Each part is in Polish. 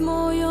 moją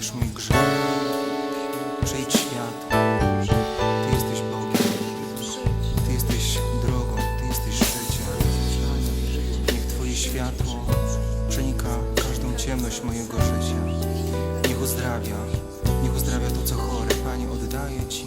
gdyż mój grzech przejdź świat. Ty jesteś Bogiem, Ty jesteś drogą, Ty jesteś życiem. Niech Twoje światło przenika każdą ciemność mojego życia. Niech uzdrawia, niech uzdrawia to, co chore. Panie, oddaję Ci.